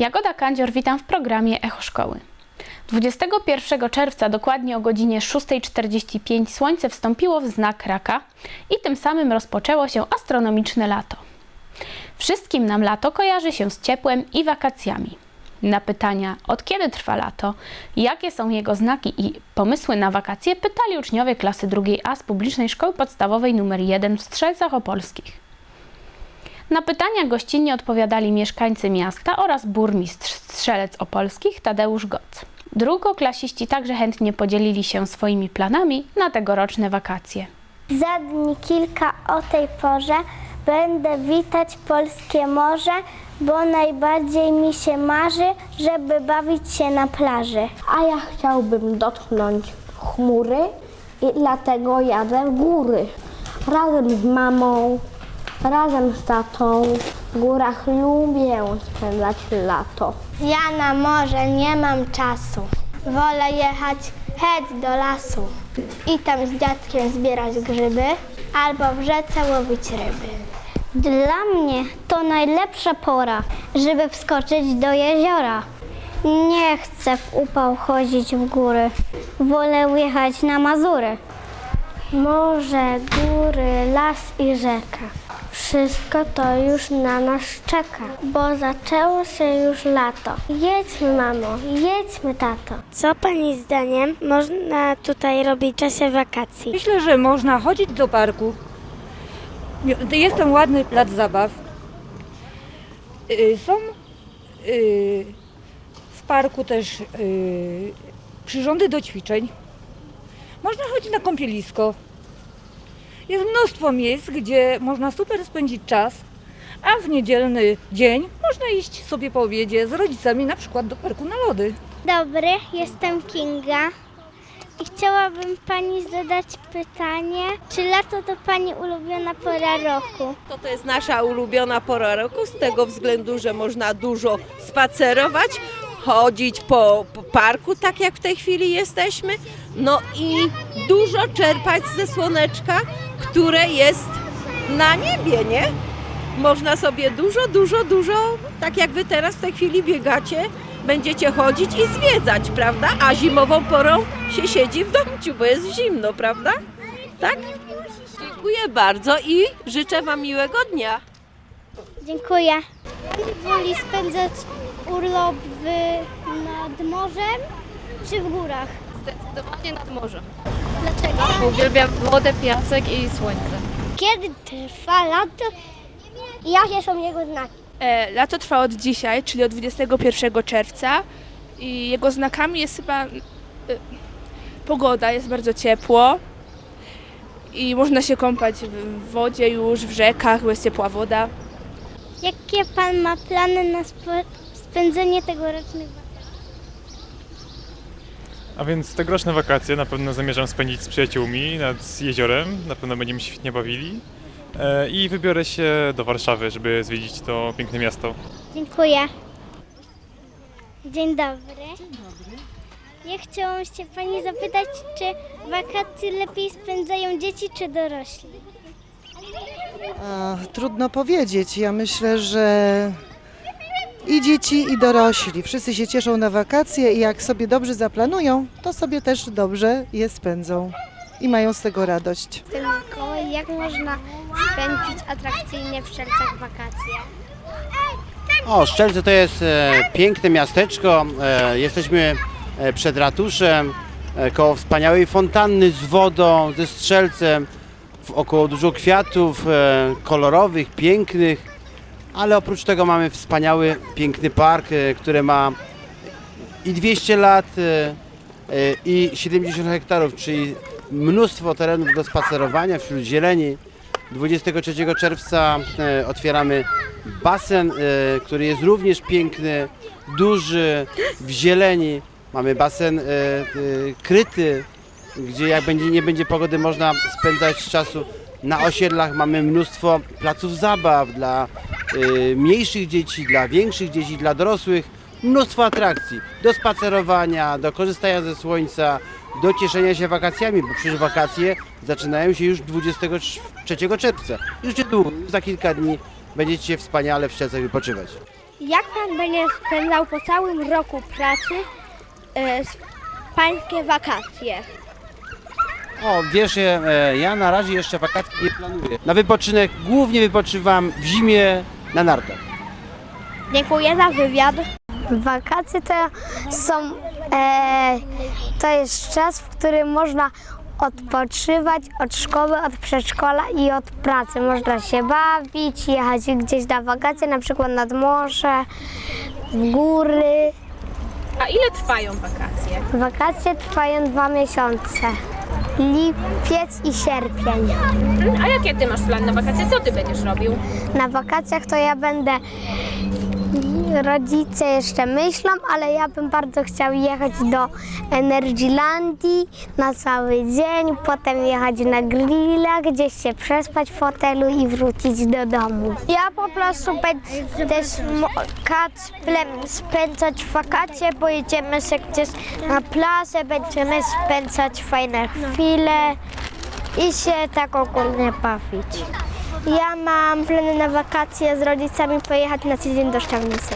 Jagoda Kandzior, witam w programie Echo Szkoły. 21 czerwca, dokładnie o godzinie 6.45, słońce wstąpiło w znak raka i tym samym rozpoczęło się astronomiczne lato. Wszystkim nam lato kojarzy się z ciepłem i wakacjami. Na pytania, od kiedy trwa lato, jakie są jego znaki i pomysły na wakacje, pytali uczniowie klasy drugiej A z publicznej szkoły podstawowej nr 1 w Strzelcach Opolskich. Na pytania gościnnie odpowiadali mieszkańcy miasta oraz burmistrz Strzelec Opolskich Tadeusz Goc. Drugoklasiści także chętnie podzielili się swoimi planami na tegoroczne wakacje. Za dni kilka o tej porze będę witać polskie morze, bo najbardziej mi się marzy, żeby bawić się na plaży. A ja chciałbym dotknąć chmury i dlatego jadę w góry. Razem z mamą, razem z tatą. W górach lubię spędzać lato. Ja na morze nie mam czasu. Wolę jechać het do lasu i tam z dziadkiem zbierać grzyby albo w rzece łowić ryby. Dla mnie to najlepsza pora, żeby wskoczyć do jeziora. Nie chcę w upał chodzić w góry. Wolę jechać na Mazury. Morze, góry, las i rzeka. Wszystko to już na nas czeka, bo zaczęło się już lato. Jedźmy, mamo, jedźmy, tato. Co pani zdaniem można tutaj robić w czasie wakacji? Myślę, że można chodzić do parku. Jest tam ładny plac zabaw. Y, Są y, w parku też y, przyrządy do ćwiczeń. Można chodzić na kąpielisko. Jest mnóstwo miejsc, gdzie można super spędzić czas, a w niedzielny dzień można iść sobie po obiedzie z rodzicami na przykład do parku na lody. Dobry, jestem Kinga i chciałabym pani zadać pytanie, czy lato to pani ulubiona pora roku? To to jest nasza ulubiona pora roku z tego względu, że można dużo spacerować, chodzić po, po parku, tak jak w tej chwili jesteśmy, no i dużo czerpać ze słoneczka, które jest na niebie, nie? Można sobie dużo, dużo, dużo, tak jak wy teraz w tej chwili biegacie, będziecie chodzić i zwiedzać, prawda? A zimową porą się siedzi w domciu, bo jest zimno, prawda? Tak? Dziękuję bardzo i życzę Wam miłego dnia. Dziękuję. Woli spędzać urlop w, nad morzem czy w górach? Zdecydowanie nad morzem. Dlaczego? Uwielbiam wodę, piasek i słońce. Kiedy trwa lato i jakie są jego znaki? E, Lato trwa od dzisiaj, czyli od 21 czerwca i jego znakami jest chyba e, pogoda, jest bardzo ciepło i można się kąpać w wodzie już, w rzekach, bo jest ciepła woda. Jakie pan ma plany na spo- spędzenie tegorocznych? A więc tegoroczne wakacje na pewno zamierzam spędzić z przyjaciółmi nad jeziorem. Na pewno będziemy się świetnie bawili. E, I wybiorę się do Warszawy, żeby zwiedzić to piękne miasto. Dziękuję. Dzień dobry. Dzień dobry. Ja chciałam się pani zapytać, czy wakacje lepiej spędzają dzieci czy dorośli? A, trudno powiedzieć. Ja myślę, że i dzieci, i dorośli. Wszyscy się cieszą na wakacje i jak sobie dobrze zaplanują, to sobie też dobrze je spędzą i mają z tego radość. Ten Mikołaj, jak można spędzić atrakcyjnie w Szczelcach wakacje? O, Szczelce to jest e, piękne miasteczko. E, jesteśmy e, przed ratuszem, e, koło wspaniałej fontanny z wodą, ze strzelcem, w, około dużo kwiatów e, kolorowych, pięknych, ale oprócz tego mamy wspaniały, piękny park, e, który ma i 200 lat, e, e, i 70 hektarów, czyli mnóstwo terenów do spacerowania wśród zieleni. 23 czerwca otwieramy basen, który jest również piękny, duży, w zieleni. Mamy basen kryty, gdzie jak będzie, nie będzie pogody można spędzać czasu na osiedlach. Mamy mnóstwo placów zabaw dla e, mniejszych dzieci, dla większych dzieci, dla dorosłych. Mnóstwo atrakcji do spacerowania, do korzystania ze słońca, do cieszenia się wakacjami, bo przecież wakacje zaczynają się już 23 czerwca. Już niedługo, za kilka dni będziecie wspaniale w Szczecach wypoczywać. Jak pan będzie spędzał po całym roku pracy e, pańskie wakacje? O, wiesz, e, ja na razie jeszcze wakacji nie planuję. Na wypoczynek głównie wypoczywam w zimie na nartach. Dziękuję za wywiad. Wakacje to są, e, to jest czas, w którym można odpoczywać od szkoły, od przedszkola i od pracy. Można się bawić, jechać gdzieś na wakacje, na przykład nad morze, w góry. A ile trwają wakacje? Wakacje trwają dwa miesiące. Lipiec i sierpień. A jakie ty masz plany na wakacje? Co ty będziesz robił? Na wakacjach to ja będę. Rodzice jeszcze myślą, ale ja bym bardzo chciał jechać do Energylandii na cały dzień, potem jechać na grilla, gdzieś się przespać w fotelu i wrócić do domu. Ja po prostu będę spędzać wakacje, pojedziemy się gdzieś na plasę, będziemy spędzać fajne chwile i się tak ogólnie bawić. Ja mam plany na wakacje z rodzicami pojechać na tydzień do Szczawnicy.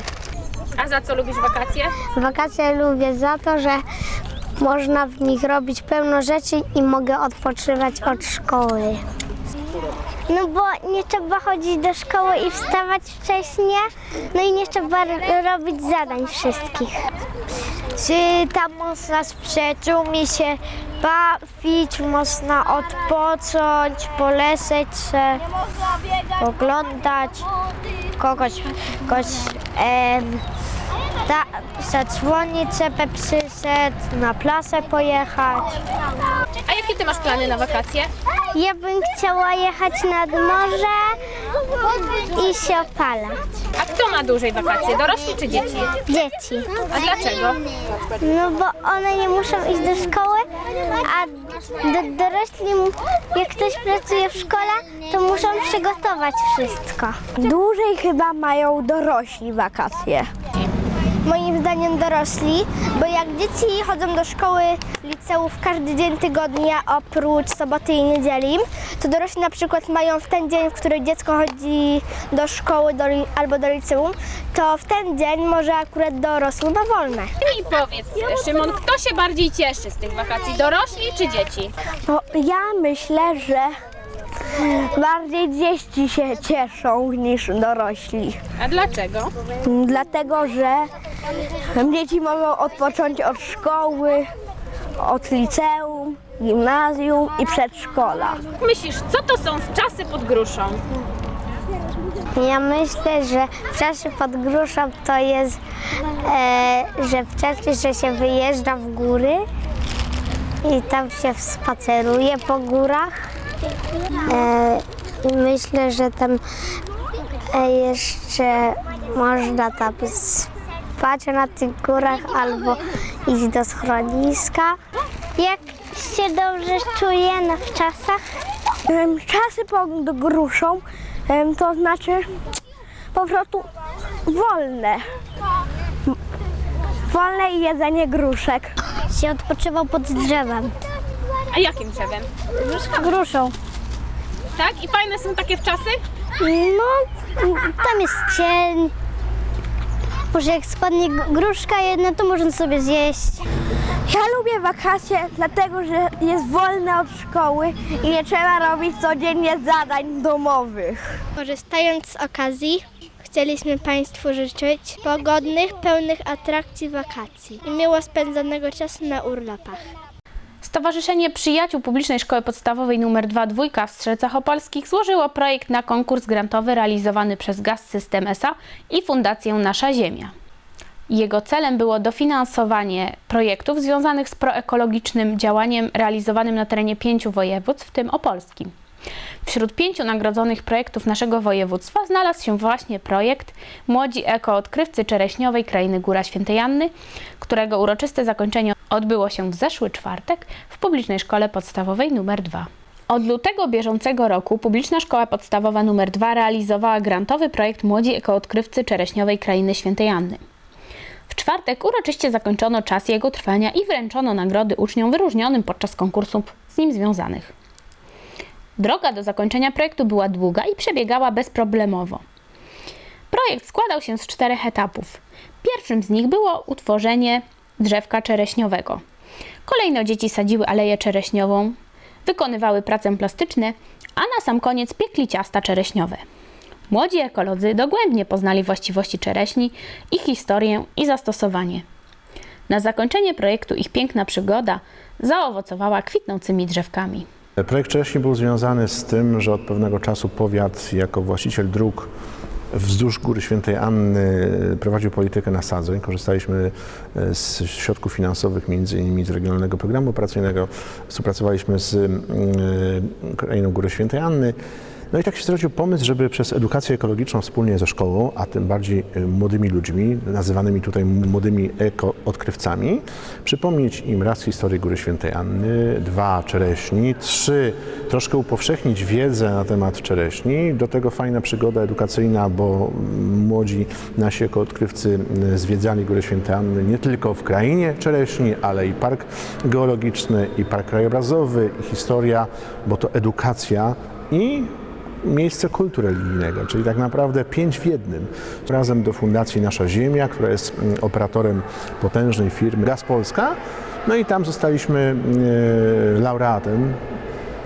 A za co lubisz wakacje? Wakacje lubię za to, że można w nich robić pełno rzeczy i mogę odpoczywać od szkoły. No bo nie trzeba chodzić do szkoły i wstawać wcześnie, no i nie trzeba robić zadań wszystkich. Czy tam można z przyjaciółmi się bawić, można odpocząć, polecieć się, oglądać kogoś, kogoś em, ta, zadzwonić, żeby przyszedł, na plasę pojechać. A jakie ty masz plany na wakacje? Ja bym chciała jechać nad morze i się opalać. A kto ma dłużej wakacje? Dorośli czy dzieci? Dzieci. A dlaczego? No bo one nie muszą iść do szkoły, a do, dorośli, jak ktoś pracuje w szkole, to muszą przygotować wszystko. Dłużej chyba mają dorośli wakacje. Moim zdaniem dorośli, bo jak dzieci chodzą do szkoły, liceów każdy dzień tygodnia oprócz soboty i niedzieli, to dorośli na przykład mają w ten dzień, w który dziecko chodzi do szkoły do, albo do liceum, to w ten dzień może akurat dorosły ma wolne. I powiedz, Szymon, kto się bardziej cieszy z tych wakacji? Dorośli czy dzieci? No, ja myślę, że bardziej dzieci się cieszą niż dorośli. A dlaczego? Dlatego, że dzieci mogą odpocząć od szkoły, od liceum, gimnazjum i przedszkola. Myślisz, co to są czasy pod gruszą? Ja myślę, że w czasie pod gruszą to jest, e, że w czasie, że się wyjeżdża w góry i tam się spaceruje po górach. E, I myślę, że tam e, jeszcze można tam spać na tych górach albo iść do schroniska. Jak się dobrze czuje na czasach? Em, Czasy pod gruszą to znaczy po prostu wolne. Wolne i jedzenie gruszek. Się odpoczywał pod drzewem. A jakim drzewem? Gruszą. Tak? I fajne są takie wczasy? No, tam jest cień. Może jak spadnie gruszka jedna, to można sobie zjeść. Ja lubię wakacje dlatego, że jest wolne od szkoły i nie trzeba robić codziennie zadań domowych. Korzystając z okazji, chcieliśmy Państwu życzyć pogodnych, pełnych atrakcji wakacji i miło spędzonego czasu na urlopach. Stowarzyszenie Przyjaciół Publicznej Szkoły Podstawowej nr 2 Dwójka w Strzelcach Opolskich złożyło projekt na konkurs grantowy realizowany przez Gaz System SA i Fundację Nasza Ziemia. Jego celem było dofinansowanie projektów związanych z proekologicznym działaniem realizowanym na terenie pięciu województw, w tym opolskim. Wśród pięciu nagrodzonych projektów naszego województwa znalazł się właśnie projekt Młodzi Eko-Odkrywcy Czereśniowej Krainy Góra Świętej Anny, którego uroczyste zakończenie odbyło się w zeszły czwartek w Publicznej Szkole Podstawowej nr 2. Od lutego bieżącego roku Publiczna Szkoła Podstawowa nr 2 realizowała grantowy projekt Młodzi Ekoodkrywcy Czereśniowej Krainy Świętej Anny. W czwartek uroczyście zakończono czas jego trwania i wręczono nagrody uczniom wyróżnionym podczas konkursów z nim związanych. Droga do zakończenia projektu była długa i przebiegała bezproblemowo. Projekt składał się z czterech etapów. Pierwszym z nich było utworzenie drzewka czereśniowego. Kolejno dzieci sadziły aleję czereśniową, wykonywały prace plastyczne, a na sam koniec piekli ciasta czereśniowe. Młodzi ekolodzy dogłębnie poznali właściwości czereśni, ich historię i zastosowanie. Na zakończenie projektu ich piękna przygoda zaowocowała kwitnącymi drzewkami. Projekt Czereśni był związany z tym, że od pewnego czasu powiat jako właściciel dróg wzdłuż Góry Świętej Anny prowadził politykę nasadzeń. Korzystaliśmy e, z środków finansowych, między innymi z Regionalnego Programu Operacyjnego. Współpracowaliśmy z mm, e, Krainą Góry Świętej Anny. No i tak się zrodził pomysł, żeby przez edukację ekologiczną wspólnie ze szkołą, a tym bardziej e, młodymi ludźmi, nazywanymi tutaj młodymi ekoodkrywcami, przypomnieć im raz historię Góry Świętej Anny, dwa czereśni, trzy. Troszkę upowszechnić wiedzę na temat czereśni, do tego fajna przygoda edukacyjna, bo młodzi nasi ekoodkrywcy e, zwiedzali Górę Świętej Anny nie tylko w krainie czereśni, ale i park geologiczny, i park krajobrazowy, i historia, bo to edukacja i miejsce kultu religijnego, czyli tak naprawdę pięć w jednym. Razem do Fundacji Nasza Ziemia, która jest mm, operatorem potężnej firmy Gaz Polska, no i tam zostaliśmy e, laureatem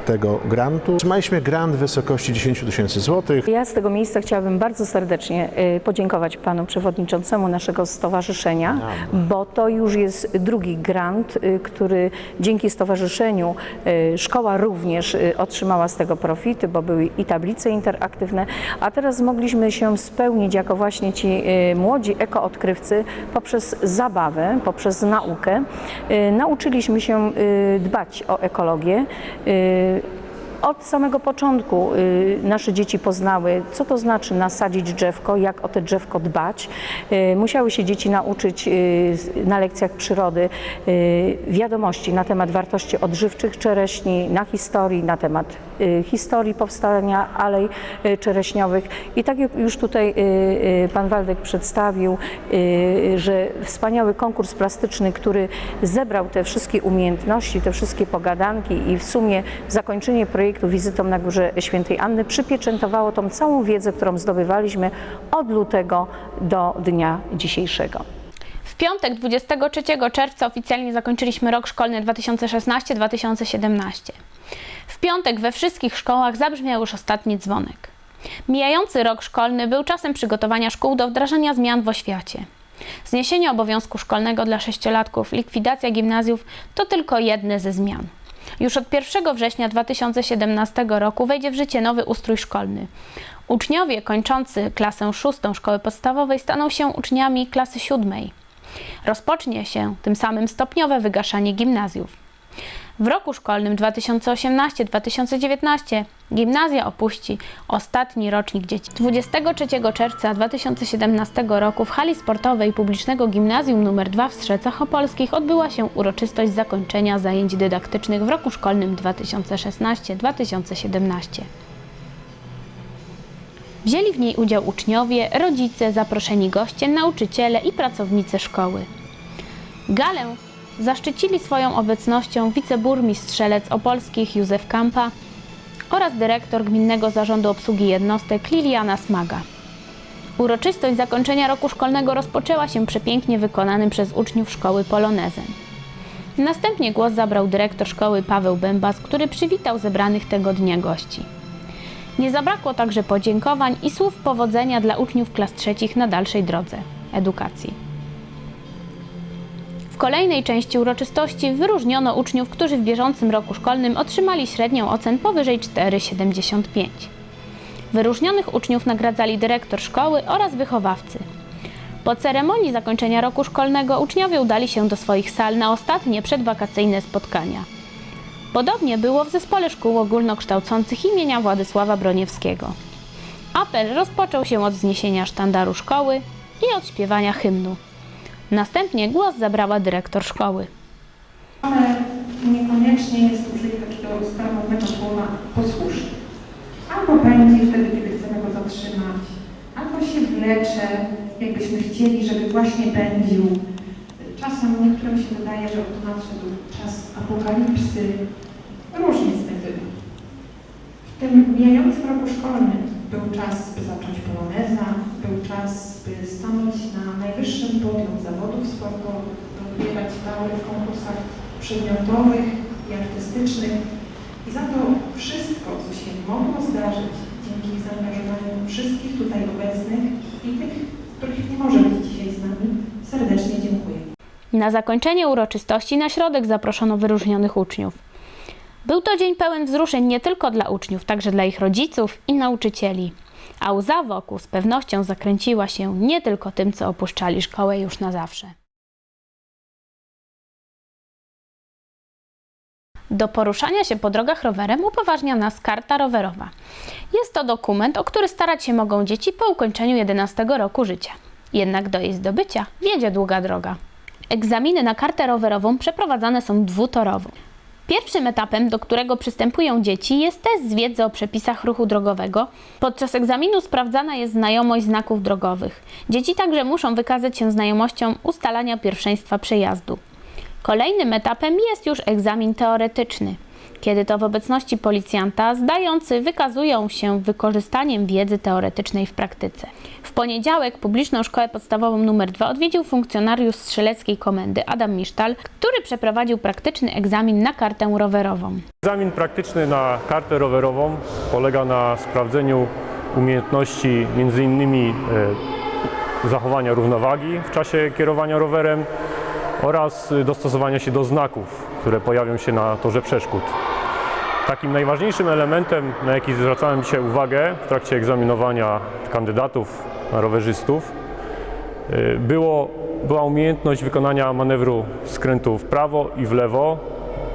tego grantu. Otrzymaliśmy grant w wysokości 10 tysięcy złotych. Ja z tego miejsca chciałabym bardzo serdecznie y, podziękować panu przewodniczącemu naszego stowarzyszenia, bo to już jest drugi grant, y, który dzięki stowarzyszeniu y, szkoła również otrzymała z tego profity, bo były i tablice interaktywne, a teraz mogliśmy się spełnić jako właśnie ci młodzi ekoodkrywcy poprzez zabawę, poprzez naukę. Nauczyliśmy się dbać o ekologię. Od samego początku y, nasze dzieci poznały, co to znaczy nasadzić drzewko, jak o te drzewko dbać. Y, musiały się dzieci nauczyć y, na lekcjach przyrody wiadomości na temat wartości odżywczych czereśni, na historii, na temat historii powstania alej y, czereśniowych. I tak jak już tutaj y, y, pan Waldek przedstawił, y, że wspaniały konkurs plastyczny, który zebrał te wszystkie umiejętności, te wszystkie pogadanki i w sumie zakończenie projektu wizytą na Górze Świętej Anny przypieczętowało tą całą wiedzę, którą zdobywaliśmy od lutego do dnia dzisiejszego. W piątek 23 czerwca oficjalnie zakończyliśmy rok szkolny 2016-2017. W piątek we wszystkich szkołach zabrzmiał już ostatni dzwonek. Mijający rok szkolny był czasem przygotowania szkół do wdrażania zmian w oświacie. Zniesienie obowiązku szkolnego dla sześciolatków, likwidacja gimnazjów to tylko jedne ze zmian. Już od 1 września 2017 roku wejdzie w życie nowy ustrój szkolny. Uczniowie kończący klasę szóstą szkoły podstawowej staną się uczniami klasy siódmej. Rozpocznie się tym samym stopniowe wygaszanie gimnazjów. W roku szkolnym 2018-2019 gimnazja opuści ostatni rocznik dzieci. 23 czerwca 2017 roku w hali sportowej publicznego Gimnazjum nr 2 w Strzecach Opolskich odbyła się uroczystość zakończenia zajęć dydaktycznych w roku szkolnym 2016-2017. Wzięli w niej udział uczniowie, rodzice, zaproszeni goście, nauczyciele i pracownicy szkoły. Galę zaszczycili swoją obecnością wiceburmistrz Strzelec Opolskich Józef Kampa oraz dyrektor Gminnego Zarządu Obsługi Jednostek Liliana Smaga. Uroczystość zakończenia roku szkolnego rozpoczęła się przepięknie wykonanym przez uczniów szkoły polonezem. Następnie głos zabrał dyrektor szkoły Paweł Bębas, który przywitał zebranych tego dnia gości. Nie zabrakło także podziękowań i słów powodzenia dla uczniów klas trzecich na dalszej drodze edukacji. W kolejnej części uroczystości wyróżniono uczniów, którzy w bieżącym roku szkolnym otrzymali średnią ocen powyżej 4,75. Wyróżnionych uczniów nagradzali dyrektor szkoły oraz wychowawcy. Po ceremonii zakończenia roku szkolnego uczniowie udali się do swoich sal na ostatnie przedwakacyjne spotkania. Podobnie było w zespole szkół ogólnokształcących imienia Władysława Broniewskiego. Apel rozpoczął się od wzniesienia sztandaru szkoły i od śpiewania hymnu. Następnie głos zabrała dyrektor szkoły. ale niekoniecznie jest użyć takiego staromowego słowa posłuszny. Albo pędzi wtedy, kiedy chcemy go zatrzymać, albo się wlecze, jakbyśmy chcieli, żeby właśnie pędził. Czasem niektórym się wydaje, że oto nadszedł czas apokalipsy. Różnie z tym bywa. W tym mijającym roku szkolnym był czas, by zacząć poloneza, był czas, by stanąć na najwyższym podium zawodów sportowych, odbierać laury w konkursach przedmiotowych i artystycznych. I za to wszystko, co się mogło zdarzyć dzięki zaangażowaniu wszystkich tutaj obecnych i tych, których nie może być dzisiaj z nami, serdecznie dziękuję. Na zakończenie uroczystości na środek zaproszono wyróżnionych uczniów. Był to dzień pełen wzruszeń nie tylko dla uczniów, także dla ich rodziców i nauczycieli. A łza wokół z pewnością zakręciła się nie tylko tym, co opuszczali szkołę już na zawsze. Do poruszania się po drogach rowerem upoważnia nas karta rowerowa. Jest to dokument, o który starać się mogą dzieci po ukończeniu 11 roku życia. Jednak do jej zdobycia wiedzie długa droga. Egzaminy na kartę rowerową przeprowadzane są dwutorowo. Pierwszym etapem, do którego przystępują dzieci, jest test z wiedzy o przepisach ruchu drogowego. Podczas egzaminu sprawdzana jest znajomość znaków drogowych. Dzieci także muszą wykazać się znajomością ustalania pierwszeństwa przejazdu. Kolejnym etapem jest już egzamin teoretyczny, kiedy to w obecności policjanta zdający wykazują się wykorzystaniem wiedzy teoretycznej w praktyce. W poniedziałek publiczną szkołę podstawową nr 2 odwiedził funkcjonariusz strzeleckiej komendy Adam Misztal, który przeprowadził praktyczny egzamin na kartę rowerową. Egzamin praktyczny na kartę rowerową polega na sprawdzeniu umiejętności m.in. e, zachowania równowagi w czasie kierowania rowerem oraz dostosowania się do znaków, które pojawią się na torze przeszkód. Takim najważniejszym elementem, na jaki zwracałem dzisiaj uwagę w trakcie egzaminowania kandydatów na rowerzystów, y, było, była umiejętność wykonania manewru skrętu w prawo i w lewo,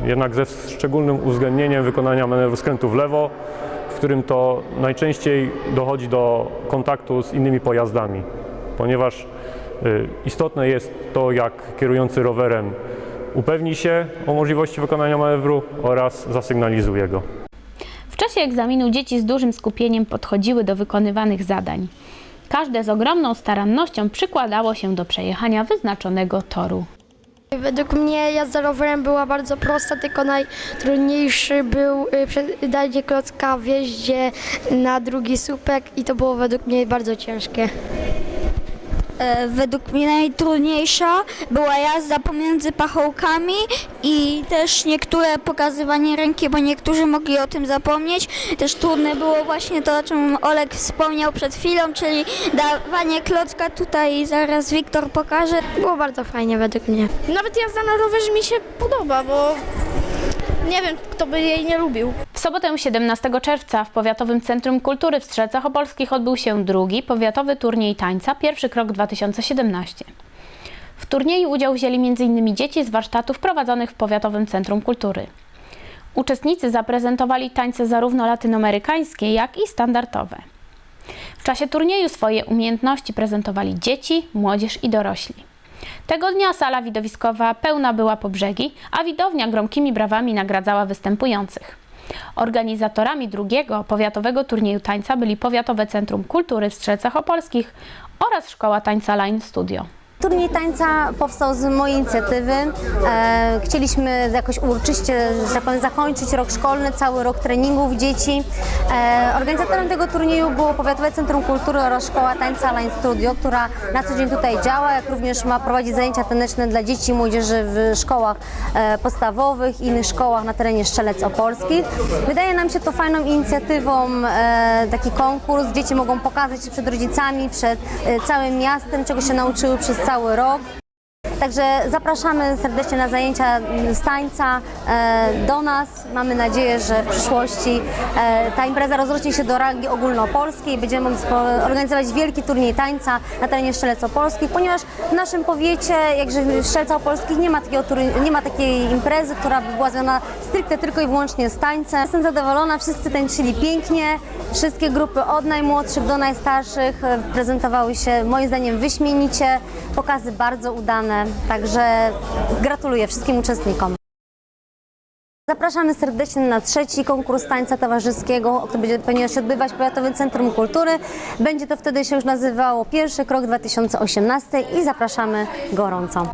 jednak ze szczególnym uwzględnieniem wykonania manewru skrętu w lewo, w którym to najczęściej dochodzi do kontaktu z innymi pojazdami, ponieważ istotne jest to, jak kierujący rowerem upewni się o możliwości wykonania manewru oraz zasygnalizuje go. W czasie egzaminu dzieci z dużym skupieniem podchodziły do wykonywanych zadań. Każde z ogromną starannością przykładało się do przejechania wyznaczonego toru. Według mnie jazda rowerem była bardzo prosta, tylko najtrudniejszy był y, danie klocka w jeździe na drugi słupek i to było według mnie bardzo ciężkie. E, Według mnie najtrudniejsza była jazda pomiędzy pachołkami i też niektóre pokazywanie ręki, bo niektórzy mogli o tym zapomnieć. Też trudne było właśnie to, o czym Olek wspomniał przed chwilą, czyli dawanie klocka. Tutaj zaraz Wiktor pokaże. Było bardzo fajnie według mnie. Nawet jazda na rowerze mi się podoba, bo nie wiem, kto by jej nie lubił. W sobotę 17 czerwca w Powiatowym Centrum Kultury w Strzelcach Opolskich odbył się drugi powiatowy turniej tańca Pierwszy Krok 2017. W turnieju udział wzięli m.in. dzieci z warsztatów prowadzonych w Powiatowym Centrum Kultury. Uczestnicy zaprezentowali tańce zarówno latynoamerykańskie, jak i standardowe. W czasie turnieju swoje umiejętności prezentowali dzieci, młodzież i dorośli. Tego dnia sala widowiskowa pełna była po brzegi, a widownia gromkimi brawami nagradzała występujących. Organizatorami drugiego powiatowego turnieju tańca byli Powiatowe Centrum Kultury w Strzelcach Opolskich oraz Szkoła Tańca Line Studio. Turniej tańca powstał z mojej inicjatywy. E, chcieliśmy jakoś uroczyście tak zakończyć rok szkolny, cały rok treningów dzieci. E, organizatorem tego turnieju było Powiatowe Centrum Kultury oraz Szkoła Tańca Line Studio, która na co dzień tutaj działa, jak również ma prowadzić zajęcia taneczne dla dzieci i młodzieży w szkołach e, podstawowych i innych szkołach na terenie Strzelec Opolskich. Wydaje nam się to fajną inicjatywą, taki konkurs. Dzieci mogą pokazać się przed rodzicami, przed całym miastem, czego się nauczyły przez cały rok. Także zapraszamy serdecznie na zajęcia z tańca e, do nas. Mamy nadzieję, że w przyszłości e, ta impreza rozrośnie się do rangi ogólnopolskiej. Będziemy mogli organizować wielki turniej tańca na terenie Strzelec Opolskich, ponieważ w naszym powiecie, jakże w Strzelcach Opolskich nie ma, nie ma takiej imprezy, która by była związana stricte tylko i wyłącznie z tańcem. Jestem zadowolona, wszyscy tańczyli pięknie. Wszystkie grupy od najmłodszych do najstarszych e, prezentowały się moim zdaniem wyśmienicie. Pokazy bardzo udane, także gratuluję wszystkim uczestnikom. Zapraszamy serdecznie na trzeci konkurs tańca towarzyskiego, który będzie powinien się odbywać w Powiatowym Centrum Kultury. Będzie to wtedy się już nazywało Pierwszy Krok 2018 i zapraszamy gorąco.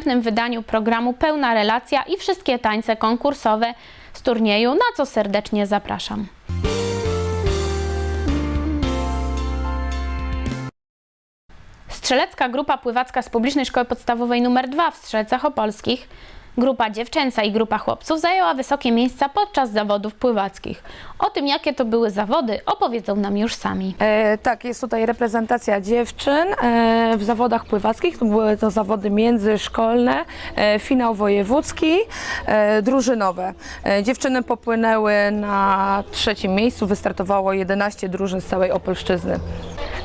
następnym wydaniu programu Pełna Relacja i wszystkie tańce konkursowe z turnieju, na co serdecznie zapraszam. Strzelecka Grupa Pływacka z Publicznej Szkoły Podstawowej nr 2 w Strzelcach Opolskich, grupa dziewczęca i grupa chłopców zajęła wysokie miejsca podczas zawodów pływackich. O tym, jakie to były zawody, opowiedzą nam już sami. E, tak, jest tutaj reprezentacja dziewczyn e, w zawodach pływackich. To były to zawody międzyszkolne, e, finał wojewódzki, e, drużynowe. E, dziewczyny popłynęły na trzecim miejscu, wystartowało 11 drużyn z całej Opolszczyzny.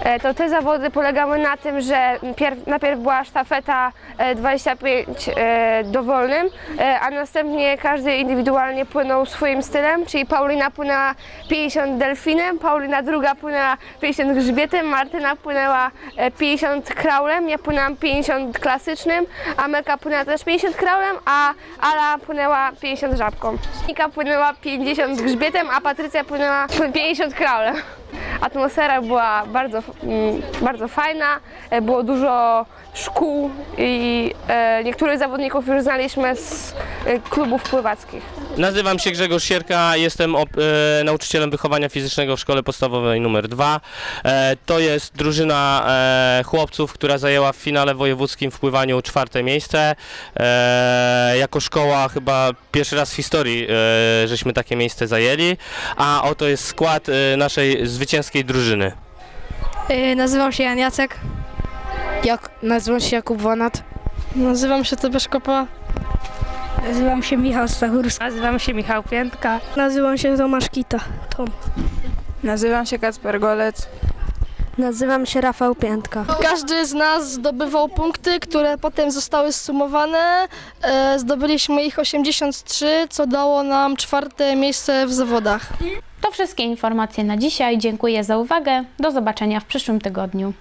E, to te zawody polegały na tym, że pierw, najpierw była sztafeta e, 25 e, dowolnym, e, a następnie każdy indywidualnie płynął swoim stylem, czyli Paulina płynęła 50 delfinem, Paulina druga płynęła 50 grzbietem, Martyna płynęła e, 50 kraulem, ja płynęłam 50 klasycznym, Amelka płynęła też 50 kraulem, a Ala płynęła 50 żabką. Nika płynęła 50 grzbietem, a Patrycja płynęła 50 kraulem. Atmosfera była bardzo, mm, bardzo fajna, e, było dużo szkół i e, niektórych zawodników już znaliśmy z e, klubów pływackich. Nazywam się Grzegorz Sierka, jestem op- e, nauczycielem wychowania fizycznego w szkole podstawowej numer 2. E, to jest drużyna e, chłopców, która zajęła w finale wojewódzkim w pływaniu czwarte miejsce. E, jako szkoła chyba pierwszy raz w historii e, żeśmy takie miejsce zajęli, a oto jest skład e, naszej zwycięskiej drużyny. nazywam się Jan Jacek. Jak, nazywam się Jakub Wanat. Nazywam się Tobiasz Kopa. Nazywam się Michał Stachurski. Nazywam się Michał Piętka. Nazywam się Tomasz Kita. Tom. Nazywam się Kacper Golec. Nazywam się Rafał Piętka. Każdy z nas zdobywał punkty, które potem zostały zsumowane. E, zdobyliśmy ich 83, co dało nam czwarte miejsce w zawodach. To wszystkie informacje na dzisiaj. Dziękuję za uwagę. Do zobaczenia w przyszłym tygodniu.